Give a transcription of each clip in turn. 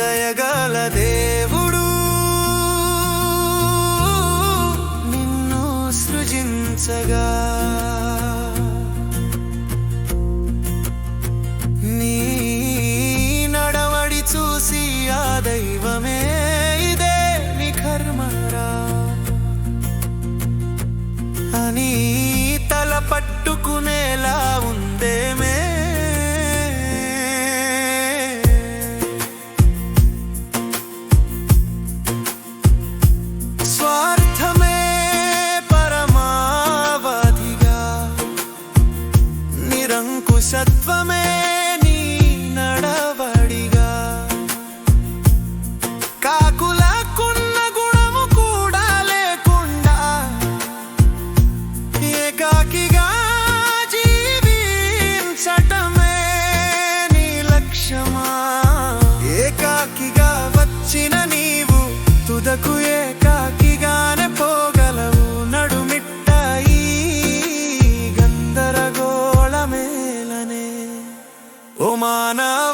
దయగల దేవుడు. నిన్ను సృజించగా. నీ నడవడి చూసి ఆ దైవమే ఏకాకిగా జీవించటమే నీ లక్ష్యమా? ఏకాకిగా వచ్చిన నీవు తుదకు ఏకాకిగానే పోగలవు నడుమిట్టాయి గందరగోళమేలనే ఓ మానవ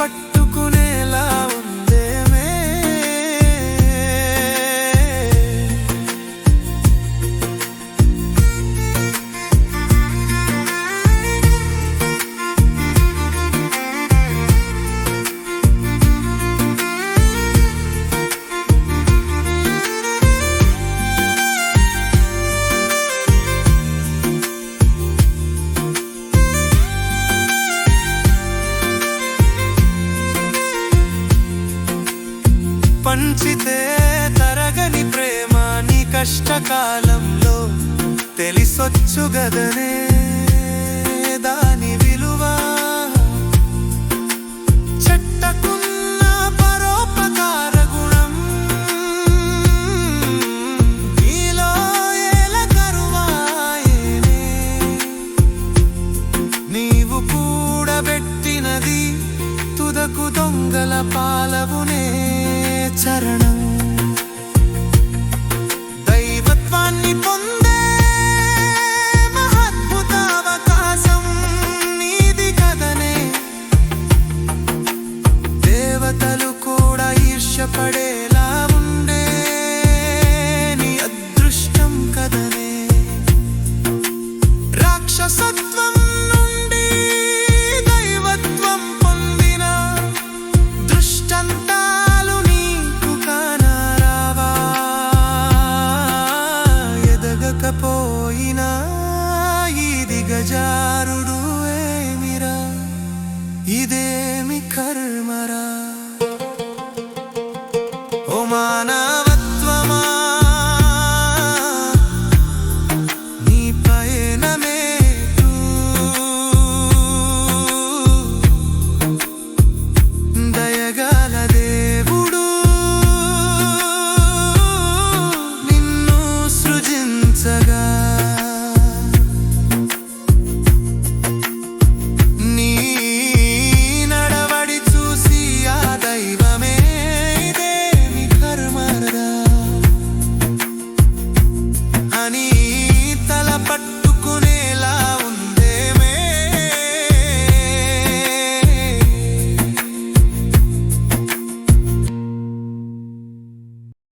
பட்டு పంచితే తరగని ప్రేమ నీ కష్టకాలంలో తెలిసొచ్చు గదనే. சரண gajah.